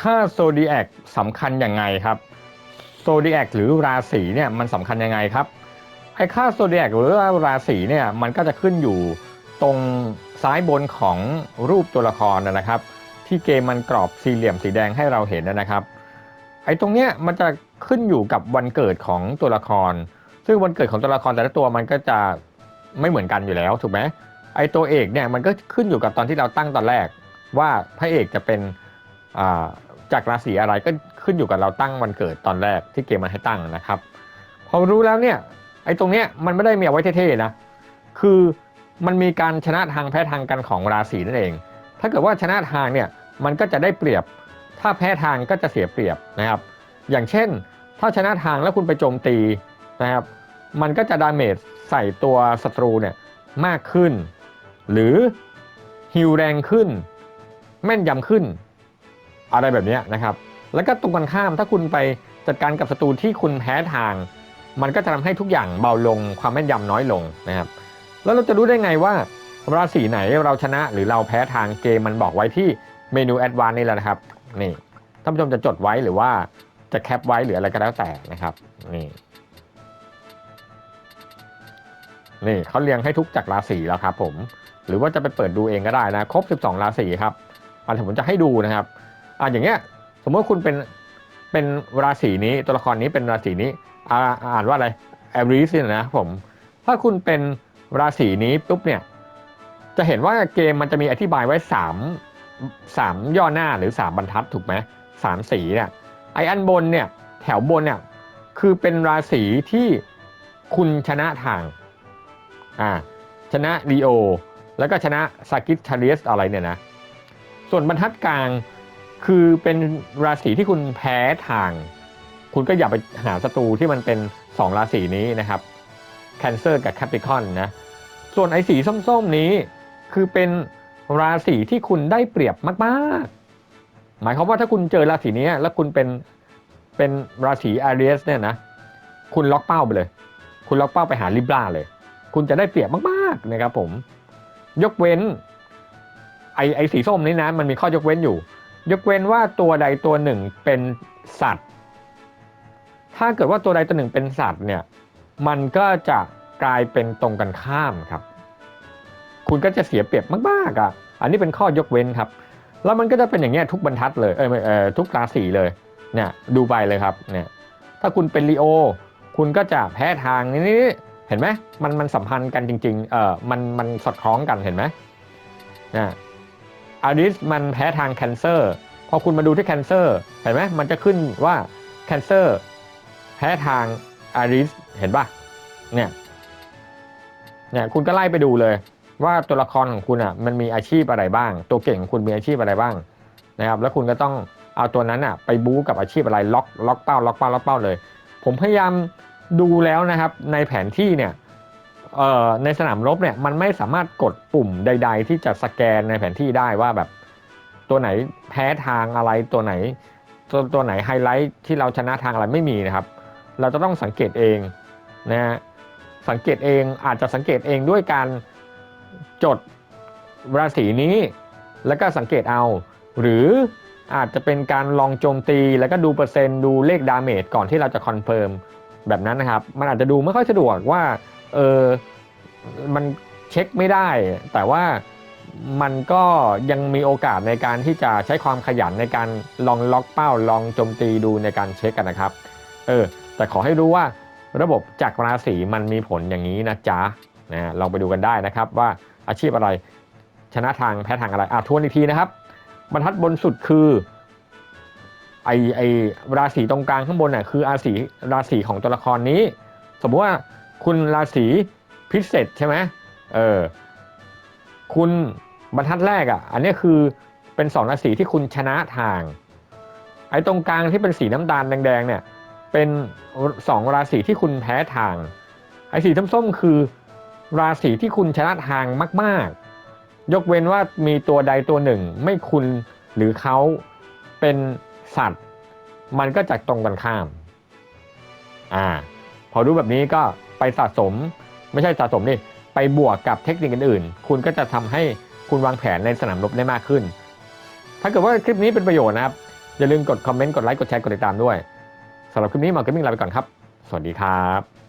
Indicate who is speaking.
Speaker 1: ค่าโซดีแอคสำคัญยังไงครับโซดีแอคหรือราศีเนี่ยมันสำคัญยังไงครับไอ้ค่าโซดีแอคหรือว่าราศีเนี่ยมันก็จะขึ้นอยู่ตรงซ้ายบนของรูปตัวละครนะครับ ที่เกมมันกรอบสี่เหลี่ยมสีแดงให้เราเห็นนะครับ ไอ้ตรงเนี้ยมันจะขึ้นอยู่กับวันเกิดของตัวละคร ซึ่งวันเกิดของตัวละครแต่ละตัวมันก็จะไม่เหมือนกันอยู่แล้วถูกไหมไอ้ตัวเอกเนี่ยมันก็ขึ้นอยู่กับตอนที่เราตั้งตอนแรกว่าพระเอกจะเป็น จากราศีอะไรก็ขึ้นอยู่กับเราตั้งวันเกิดตอนแรกที่เกมมันให้ตั้งนะครับ พอรู้แล้วเนี่ยไอ้ตรงเนี้ยมันไม่ได้มีเอาไว้เท่ๆนะคือมันมีการชนะทางแพ้ทางกันของราศีนั่นเอง ถ้าเกิดว่าชนะทางเนี่ยมันก็จะได้เปรียบ ถ้าแพ้ทางก็จะเสียเปรียบนะครับ อย่างเช่น ถ้าชนะทางแล้วคุณไปโจมตีนะครับ มันก็จะดาเมจใส่ตัวศัตรูเนี่ยมากขึ้น หรือฮิวแรงขึ้น แม่นยำขึ้น อะไรแบบนี้นะครับ แล้วก็ตรงกันข้ามถ้าคุณไปจัดการกับศัตรูที่คุณแพ้ทาง มันก็จะทำให้ทุกอย่างเบาลงความแม่นยำน้อยลงนะครับ แล้วเราจะรู้ได้ไงว่าราศีไหนเราชนะหรือเราแพ้ทางเกมมันบอกไว้ที่เมนูแอดวานนี่แหละนะครับนี่ท่านผู้ชมจะจดไว้หรือว่าจะแคปไว้หรืออะไรก็แล้วแต่นะครับนี่นี่เขาเรียงให้ทุกจากราศีแล้วครับผม หรือว่าจะไปเปิดดูเองก็ได้นะ ครบ 12 ราศีครับอันผมจะให้ดูนะครับ อ่าอย่างเงี้ย สมมติคุณเป็นเป็นราศีนี้ตัวละครนี้เป็นราศีนี้อ่าอ่านว่าอะไรแอริสเนี่ยนะผมถ้าคุณเป็นราศีนี้ปุ๊บเนี่ย จะเห็นว่าเกมมันจะมีอธิบายไว้3 3ย่อหน้าหรือ3บรรทัดถูกไหมสามสีเนี่ยไออันบนเนี่ยแถวบนเนี่ยคือเป็นราศีที่คุณชนะทางอ่าชนะลีโอ แล้วก็ชนะซากิทาริสอะไรเนี่ยนะ ส่วนบรรทัดกลาง คือเป็นราศีที่คุณแพ้ทาง คุณก็อย่าไปหาศัตรูที่มันเป็น 2 ราศีนี้นะครับแคนเซอร์กับแคปิคอนนะส่วนไอ้สีส้มๆนี้ คือเป็นราศีที่คุณได้เปรียบมากๆ หมายความว่าถ้าคุณเจอราศีนี้แล้วคุณเป็นเป็นราศีอารีสเนี่ยนะคุณล็อกเป้าไปเลย คุณล็อกเป้าไปหาลิบราเลย คุณจะได้เปรียบมากๆนะครับผม ยกเว้น ไอไอสีส้มนี้นะ มันมีข้อยกเว้นอยู่ ยกเว้นว่าตัวใดตัวหนึ่งเป็นสัตว์ ถ้าเกิดว่าตัวใดตัวหนึ่งเป็นสัตว์เนี่ย มันก็จะกลายเป็นตรงกันข้ามครับ คุณก็จะเสียเปรียบมากๆอะ อันนี้เป็นข้อยกเว้นครับ แล้วมันก็จะเป็นอย่างเงี้ยทุกบรรทัดเลย เออเออทุกราศีเลยเนี่ยดูไปเลยครับเนี่ยถ้าคุณเป็นลีโอ คุณก็จะแพ้ทางนี้เห็นไหมมันมันสัมพันธ์กันจริงๆเออมันมันสอดคล้องกันเห็นไหมนะ อาริสมันแพ้ทางแคนเซอร์ พอคุณมาดูที่แคนเซอร์เห็นไหมมันจะขึ้นว่าแคนเซอร์แพ้ทางอาริสเห็นปะเนี่ยเนี่ยคุณก็ไล่ไปดูเลย ว่าตัวละครของคุณอะมันมีอาชีพอะไรบ้าง ตัวเก่งของคุณมีอาชีพอะไรบ้างนะครับแล้วคุณก็ต้องเอาตัวนั้นอะไปบู๊กับอาชีพอะไรล็อกล็อกเป้าล็อกเป้าล็อกเป้าเลย ผมพยายามดูแล้วนะครับในแผนที่เนี่ย ในสนามรบเนี่ยมันไม่สามารถกดปุ่มใด ๆ ที่จะสแกนในแผนที่ได้ว่าแบบตัวไหนแพ้ทางอะไรตัวไหน ตัวตัวไหนไฮไลท์ที่เราชนะทางอะไรไม่มีนะครับ เราจะต้องสังเกตเองนะฮะสังเกตเองอาจจะสังเกตเองด้วยการจดราศีนี้ แล้วก็สังเกตเอา หรืออาจจะเป็นการลองโจมตีแล้วก็ดูเปอร์เซ็นต์ดูเลขดาเมจก่อนที่เราจะคอนเฟิร์มแบบนั้นนะครับ มันอาจจะดูไม่ค่อยสะดวกว่า เออมันเช็คไม่ได้ แต่ว่ามันก็ยังมีโอกาสในการที่จะใช้ความขยันในการลองล็อกเป้าลองโจมตีดูในการเช็คกันนะครับ เออ แต่ขอให้รู้ว่าระบบจากราศีมันมีผลอย่างนี้นะจ๊ะนะลองไปดูกันได้นะครับว่าอาชีพอะไรชนะทางแพ้ทางอะไรอะทวนอีกทีนะครับ บรรทัดบนสุดคือไอไอราศีตรงกลางข้างบนน่ะคือราศีราศีของตัวละครนี้ สมมติว่า คุณราศีพิเศษใช่ไหมเออคุณบรรทัดแรกอะ อันนี้คือเป็นสองราศีที่คุณชนะทาง ไอ้ตรงกลางที่เป็นสีน้ำตาลแดงๆเนี่ย เป็นสองราศีที่คุณแพ้ทาง ไอ้สีส้มๆคือ ราศีที่คุณชนะทางมาก ๆ ยกเว้นว่ามีตัวใดตัวหนึ่ง ไม่คุณหรือเขาเป็นสัตว์ มันก็จะตรงกันข้าม อ่า พอรู้แบบนี้ก็ ไปสะสม ไม่ใช่สะสมนี่ไปบวกกับเทคนิคอื่นๆ คุณก็จะทำให้คุณวางแผนในสนามรบได้มากขึ้น ถ้าเกิดว่าคลิปนี้เป็นประโยชน์นะครับ อย่าลืมกดคอมเมนต์ กดไลค์ กดแชร์ กดติดตามด้วยสำหรับคลิปนี้มาเก็ตมิ่งลาไปก่อนครับ สวัสดีครับ